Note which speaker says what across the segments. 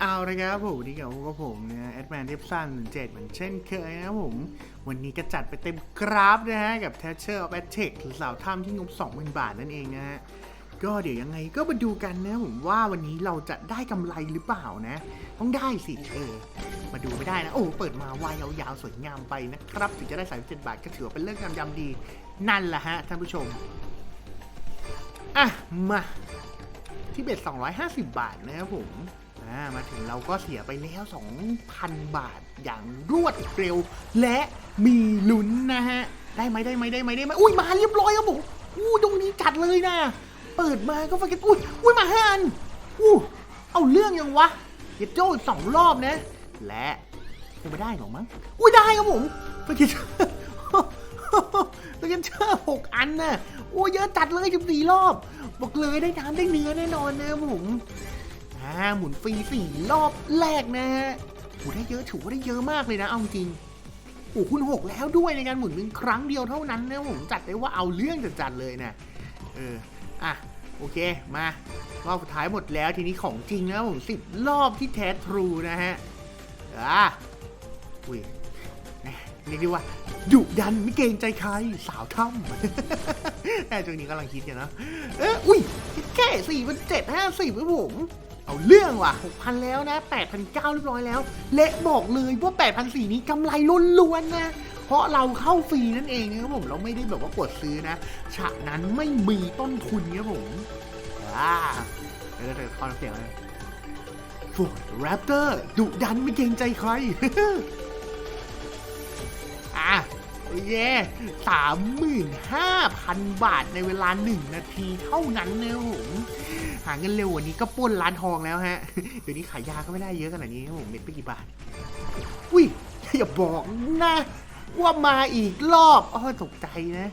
Speaker 1: เอาละครับผมนนี้กับพวกบผมนะแอดแมนเทปซันเจ็ดเหมือนเช่นเคยนะครับผม วันนี้ก็จัดไปเต็มกราฟนะฮะ กับ t ท t เชอร์ออฟแอ t เทคหรือสาวถ้ำที่งบ 20,000 บาทนั่นเองนะฮะ ก็เดี๋ยวยังไงก็มาดูกันนะผมว่าวันนี้เราจะได้กำไรหรือเปล่านะ ต้องได้สิ เออ มาดูไม่ได้นะ โอ้ เปิดมาวายยาวๆ สวยงามไปนะครับ ถึงจะได้37บาทก็ถือว่าเป็นเรื่องงามยามดี นั่นแหละฮะท่านผู้ชม อะมาที่เบ็ด250 บาทนะครับผม อ่ามาถึงเราก็เสียไปแล้ว 2,000 บาทอย่างรวดเร็ว และมีลุ้นนะฮะ ได้ไหมได้ไหมได้ไหมได้ไหมอุ้ยมาเรียบร้อยครับผมอู้ตรงนี้จัดเลยนะ เปิดมาก็ฟังกันอุ้ยอุ้ยมาห้าอันอู้เอาเรื่องยังวะเยดโจ้สองรอบนะ และคงไม่ได้หรอมั้งอุ้ยได้ครับผมฟังกันฟังกันเชื่อหกอันนะโอ้เยอะจัดเลยสิบสี่รอบ บอกเลยได้น้ำได้เนื้อแน่นอนนะผม อ่าหมุนฟรีสี่รอบแรกนะฮะโหได้เยอะถือว่าได้เยอะมากเลยนะเอาจริงโอ้คุณหกแล้วด้วยในการหมุนเพียงครั้งเดียวเท่านั้นนะผมจัดได้ว่าเอาเรื่องจัดๆเลยนะเอออะโอเคมารอบสุดท้ายหมดแล้วทีนี้ของจริงนะผมสิบรอบที่แท้ทรูนะฮะอะอุ้ยนะเรียกได้ว่าดุดันไม่เกรงใจใครสาวถ้ำแต่ช่วงนี้กำลังคิดกันนะเอ้ยอุ้ยแค่สี่พันเจ็ดห้าสิบครับผม เอาเรื่องว่ะหกพันแล้วนะแปดพันเก้าเรียบร้อยแล้ว เละบอกเลยว่าแปดพันสี่นี้กำไรล้วนๆนะ เพราะเราเข้าฟรีนั่นเองนะครับผม เราไม่ได้แบบว่ากดซื้อนะ ฉะนั้นไม่มีต้นทุนครับผมอ่าเดี๋ยวเดี๋ยวคอนเสียงเลยฟอร์ดแรปเตอร์ดุดันไม่เกรงใจใคร อะ เคสามหมื่นห้าพันบาทในเวลาหนึ่งนาทีเท่านั้นนะผมหาเงินเร็วกวันนี้ก็ป้นร้านทองแล้วฮะ เดี๋ยวนี้ขายยาก็ไม่ได้เยอะขนาดนี้ครับผมเม็ดไปกี่บาท อุ้ยอย่าบอกนะว่ามาอีกรอบอ๋อตกใจนะ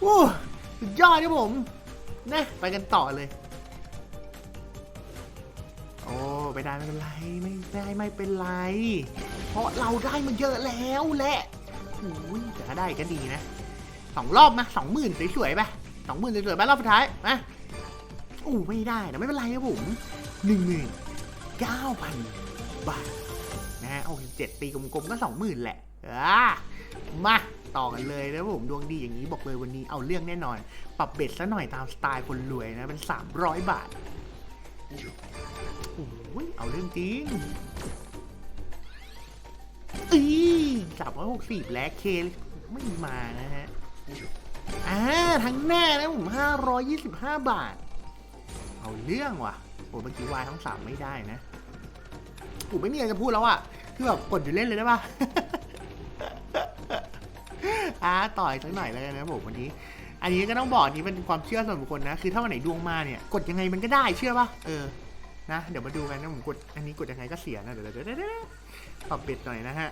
Speaker 1: โอ้สุดยอดครับผม นะ ไปกันต่อเลย โอ้ไปได้ไม่เป็นไร ไม่ได้ไม่เป็นไร เพราะเราได้มาเยอะแล้วแหละ อ้ยแต่ถ้าได้ก็ดีนะสองรอบมาสองหมื่นสวยๆไปสองหมื่นสวยๆไปรอบสุดท้ายมาอู้ไม่ได้นะไม่เป็นไรครับผมหนึ่งหมื่นเก้าพันบาทนะฮะโอ้เจ็ดตีกลมๆก็สองหมื่นแหละอ่ามาต่อกันเลยนะครับผมดวงดีอย่างนี้บอกเลยวันนี้เอาเรื่องแน่นอน ปรับเบ็ดซะหน่อยตามสไตล์คนรวยนะเป็นสามร้อยบาทโอ้ยเอาเรื่องจริง อีสามร้อยหกสิบและเคไม่มานะฮะ อ่าทั้งหน้านะผมห้าร้อยยี่สิบห้าบาท เอาเรื่องว่ะ โอ้เมื่อกี้วายทั้งสามไม่ได้นะกูไม่มีอะไรจะพูดแล้วอะคือแบบกดอยู่เล่นเลยได้ปะอ่าต่อยสักหน่อยแล้วกันนะผมวันนี้ อันนี้ก็ต้องบอกนี้เป็นความเชื่อส่วนบุคคลนะ คือถ้าวันไหนดวงมาเนี่ย กดยังไงมันก็ได้เชื่อปะเออ นะ เดี๋ยวมาดูกันนะผมกดอันนี้กดยังไงก็เสียนะเดี๋ยวเดี๋ยวเดี๋ยวเปรับเบ็ดหน่อยนะฮะ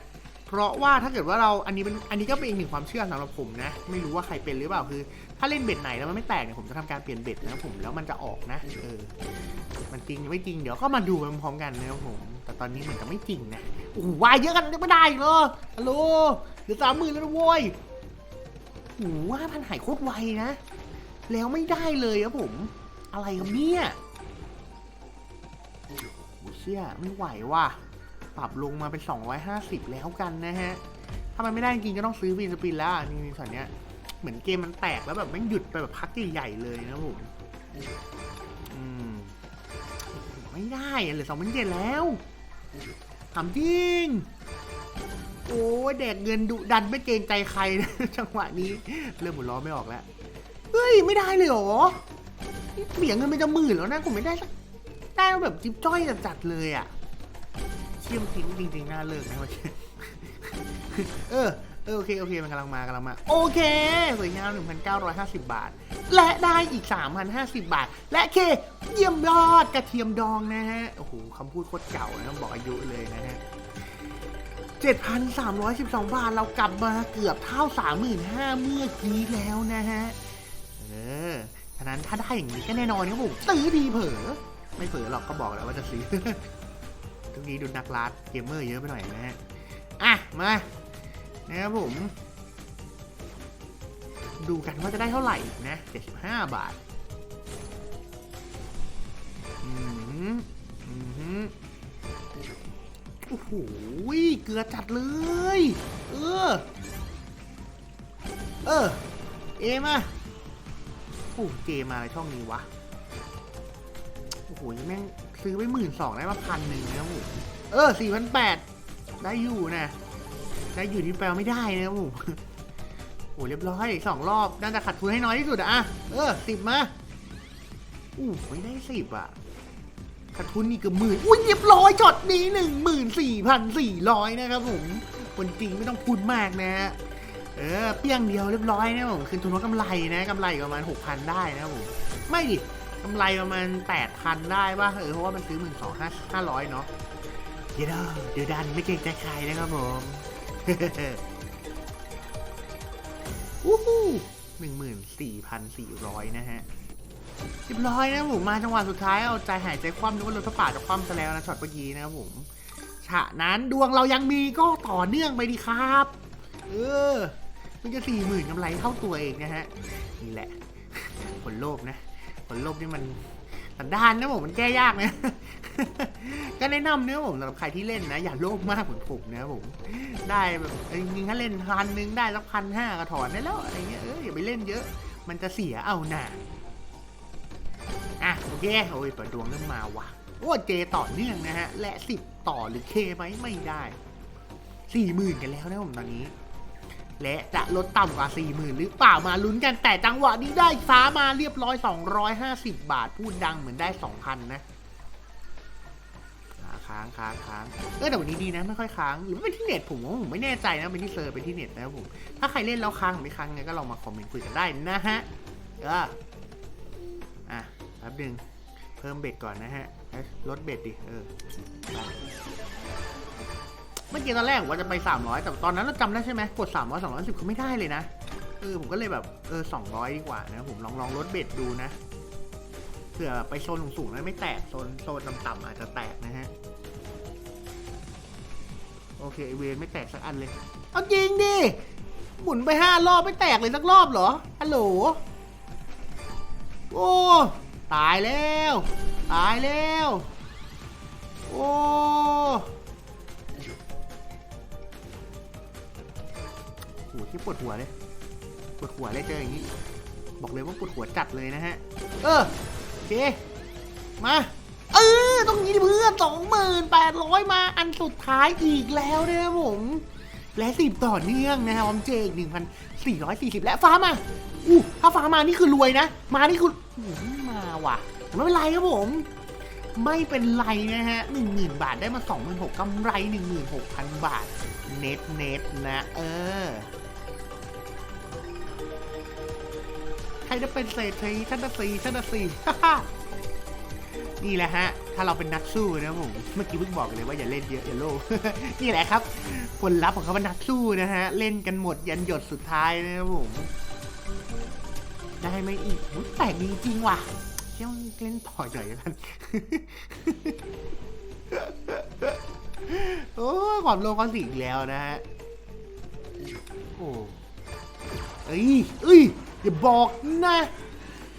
Speaker 1: เพราะว่าถ้าเกิดว่าเราอันนี้เป็นอันนี้ก็เป็นอีกหนึ่งความเชื่อสำหรับผมนะ ไม่รู้ว่าใครเป็นหรือเปล่าคือ ถ้าเล่นเบ็ดไหนแล้วมันไม่แตกเนี่ยผมจะทำการเปลี่ยนเบ็ดนะผมแล้วมันจะออกนะเออมันจริงหรือไม่จริงเดี๋ยวก็มาดูไปพร้อมกันนะครับผม แต่ตอนนี้เหมือนจะไม่จริงนะโอ้โหวายเยอะกันไม่ได้เหรอฮัลโหลเหลือสามหมื่นแล้วโว้ยโอ้โหว่าพันหายโคตรไวนะ แล้วไม่ได้เลยครับผม อะไรครับเนี่ย เชี่ยไม่ไหวว่ะ ปรับลงมาเป็น 250 แล้วกันนะฮะ ถ้ามันไม่ได้จริงก็ต้องซื้อวีสปินแล้วนี่ส่วนเนี้ย เหมือนเกมมันแตกแล้วแบบไม่หยุดไปแบบพักใหญ่ๆเลยนะผมอืมไม่ได้อะเหลือสองพันเจ็ดแล้วถามจริง โอ้แดกเงินดุดันไม่เกรงใจใครนะจังหวะนี้ เริ่มหมุนล้อไม่ออกแล้ว เฮ้ย ไม่ได้เลยเหรอนี่เบี่ยงเงินไปจะหมื่นแล้วนะผมไม่ได้สัก ได้แบบจิ๊บจ้อยจัดๆเลยอะเชี่ยมทิ้งจริงๆน่าเลิกนะเมื่อกี้เออเออโอเคโอเคมันกำลังมากำลังมาโอเคสวยงาม 1,950 บาท และได้อีก 3,050 บาท และเคเยี่ยมยอดกระเทียมดองนะฮะโอ้โหคำพูดโคตรเก่านะ บอกอายุเลยนะฮะ 7,312 บาทเรากลับมาเกือบเท่า 35,000เมื่อกี้แล้วนะฮะ เออฉะนั้นถ้าได้อย่างนี้ก็แน่นอนครับผมซื้อดีเผลอ ไม่เผลอหรอกก็บอกแล้วว่าจะซื้อ ทุกนี้ดูนักลัดเกมเมอร์เยอะไปหน่อยนะฮะ อะ มานะครับผม ดูกันว่าจะได้เท่าไหร่นะ 75 บาท อืมอืมเกลือจัดเลย เออ เออ เอมาโอ้เจมาอะไรช่องนี้วะ หยังแม่งซื้อไปหมื่นสองได้มาพันหนึ่งนะผมเออสี่พันแปดได้อยู่นะได้อยู่ที่แปลไม่ได้นะผมโอ้เรียบร้อยสองรอบน่าจะขัดทุนให้น้อยที่สุดอะอะเออสิบมาอู้ไม่ได้สิบอะขาดทุนนี่เกือบหมื่นอุ้ยเรียบร้อยจอดนี้หนึ่งหมื่นสี่พันสี่ร้อยนะครับผมคนจริงไม่ต้องพูดมากนะฮะเออเปี้ยงเดียวเรียบร้อยนะผมคืนทุนว่ากำไรนะกำไรประมาณหกพันได้นะผมไม่ดิ กำไรประมาณแปดพันได้ป่ะเออเพราะว่ามันซื้อหมื่นสองห้าร้อยเนาะเดี๋ยวนเดี๋ยวดันไม่เกรงใจใครนะครับผมวู้ฮู้หนึ่งหมื่นสี่พันสี่ร้อยนะฮะเรียบร้อยนะผมมาจังหวะสุดท้ายเอาใจหายใจคว่ำนึกว่ารถป่าจะคว่ำซะแล้วนะช็อตเมื่อกี้นะครับผมฉะนั้นดวงเรายังมีก็ต่อเนื่องไปดีครับ เออ มันจะสี่หมื่นกำไรเท่าตัวเองนะฮะ นี่แหละผลโลภนะ ผลโลภนี่มันสันดานนะผมมันแก้ยากนะ ก็แนะนำเนื้อผมสำหรับใครที่เล่นนะ อย่าโลภมากเหมือนผมนะผม ได้แบบยจริงๆถ้าเล่นพันหนึ่งได้สักพันห้าก็ถอนได้แล้วอะไรเงี้ยเอออย่าไปเล่นเยอะ มันจะเสียเอาหนาอะโอเคโอ้ยเปิดดวงเริ่มมาว่ะโอ้เจต่อเนื่องนะฮะ และสิบต่อหรือเคไหมไม่ได้สี่หมื่นกันแล้วนะผมตอนนี้ และจะลดต่ำกว่า 40,000 หรือเปล่ามาลุ้นกันแต่จังหวะนี้ได้ฟ้ามาเรียบร้อย 250 บาท พูดดังเหมือนได้ 2,000 นะค้างค้างค้างเออแต่วันนี้ดีนะไม่ค่อยค้างหรือว่าเป็นที่เน็ตผมว่าผมไม่แน่ใจนะเป็นที่เซอร์เป็นที่เน็ตนะครับผมถ้าใครเล่นแล้วค้างหรือไม่ค้างไงก็ลองมาคอมเมนต์คุยกันได้นะฮะเอออะแป๊บนึงเพิ่มเบ็ดก่อนนะฮะลดเบ็ดดิเออไป เมื่อกี้ตอนแรกผมว่าจะไป 300 แต่ตอนนั้นเราจำได้ใช่ไหมกด 300 210เขาไม่ได้เลยนะเออผมก็เลยแบบเออ200 ดีกว่านะผมลองลองลดเบ็ดดูนะเผื่อไปโซนสูงๆแล้วไม่แตกโซนโซนต่ำๆอาจจะแตกนะฮะโอเคเวนไม่แตกสักอันเลย เอาจริงดิหมุนไปห้ารอบไม่แตกเลยสักรอบเหรอฮัลโหลโอ้ตายแล้ว ตายแล้ว โอ้ โหที่ปวดหัวเลย ปวดหัวเลยเจออย่างนี้ บอกเลยว่าปวดหัวจัดเลยนะฮะ เออโอเค มา เออตรงนี้เพื่อนสองหมื่นแปดร้อยมาอันสุดท้ายอีกแล้วนะครับผม และสิบต่อเนื่องนะครับผมเจอีกหนึ่งพันสี่ร้อยสี่สิบและฟ้ามาอู้ถ้าฟ้ามานี่คือรวยนะ มานี่คือมาว่ะไม่เป็นไรครับผมไม่เป็นไรนะฮะหนึ่งหมื่นบาทได้มาสองหมื่นหกกำไรหนึ่งหมื่นหกพันบาท เน็ตเน็ตนะ เออ รจะเป็นเศรษฐีชั้นละสี่ชั้นละสี่นี่แหละฮะ ถ้าเราเป็นนักสู้นะผม เมื่อกี้เพิ่งบอกเลยว่าอย่าเล่นเยอะอย่าโลภนี่แหละครับ ผลลัพธ์ของเขาเป็นนักสู้นะฮะ เล่นกันหมดยันหยดสุดท้ายนะครับผม ได้ไหมอีกแปลกดีจริงว่ะเชี่ยวเล่นต่อใหญ่กันโอ้ความโลภความสิ่งอีกแล้วนะฮะ โอ้เอ้ยเอ้ย อย่าบอกนะ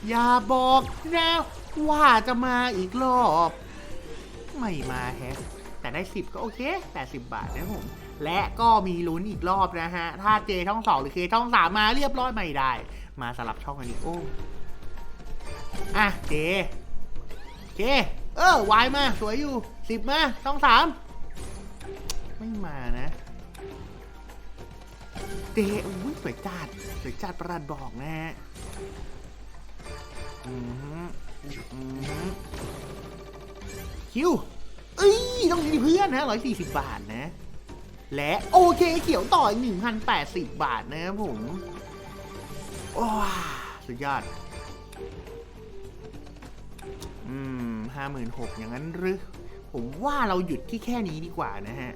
Speaker 1: อย่าบอกนะว่าจะมาอีกรอบ ไม่มาแฮะ แต่ได้ 10 ก็โอเค 80 บาทนะผม และก็มีลุ้นอีกรอบนะฮะ ถ้าเจช่องสองหรือเคช่องสามมาเรียบร้อยไม่ได้ มาสลับช่องกันอีกโอ้อะเจเจเออวายมา สวยอยู่ 10 มาช่องสามไม่มานะ เจอุ้ยสวยจัดสวยจัดประหลัดบอกนะฮะอือหืออือหือคิวเอ้ยต้องมีเพื่อนนะร้อยสี่สิบบาทนะ และโอเคเขียวต่ออีกหนึ่งพันแปดสิบบาทนะครับผมว้าสุดยอด อืมห้าหมื่นหกอย่างนั้นหรือผมว่าเราหยุดที่แค่นี้ดีกว่านะฮะ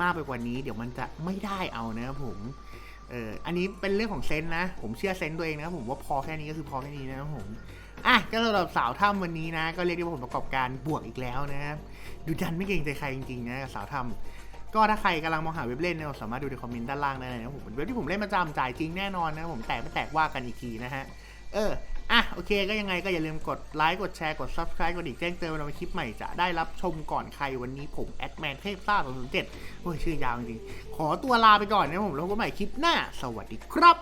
Speaker 1: มากไปกว่านี้เดี๋ยวมันจะไม่ได้เอานะครับผม เออ อันนี้เป็นเรื่องของเซนนะ ผมเชื่อเซนส์ตัวเองนะครับผมว่าพอแค่นี้ก็คือพอแค่นี้นะครับผมอะก็สำหรับสาวถ้ำวันนี้นะ ก็เรียกได้ว่าผลประกอบการบวกอีกแล้วนะครับดูดันไม่เกรงใจใครจริงๆนะกับสาวถ้ำก็ถ้าใครกำลังมองหาเว็บเล่นเนี่ยสามารถดูในคอมเมนต์ด้านล่างได้เลยนะผมเป็นเว็บที่ผมเล่นประจำจ่ายจริงแน่นอนนะผมแตกไม่แตกว่ากันอีกทีนะฮะเออ อะโอเคก็ยังไงก็อย่าลืมกดไลค์กดแชร์กด subscribe กดดิ่งแจ้งเตือนเวลามีคลิปใหม่จะได้รับชมก่อนใครวันนี้ผมแอดแมนเทพซ่า207โอ้ยชื่อยาวจริงๆขอตัวลาไปก่อนนะผมแล้วพบกันใหม่คลิปหน้า สวัสดีครับ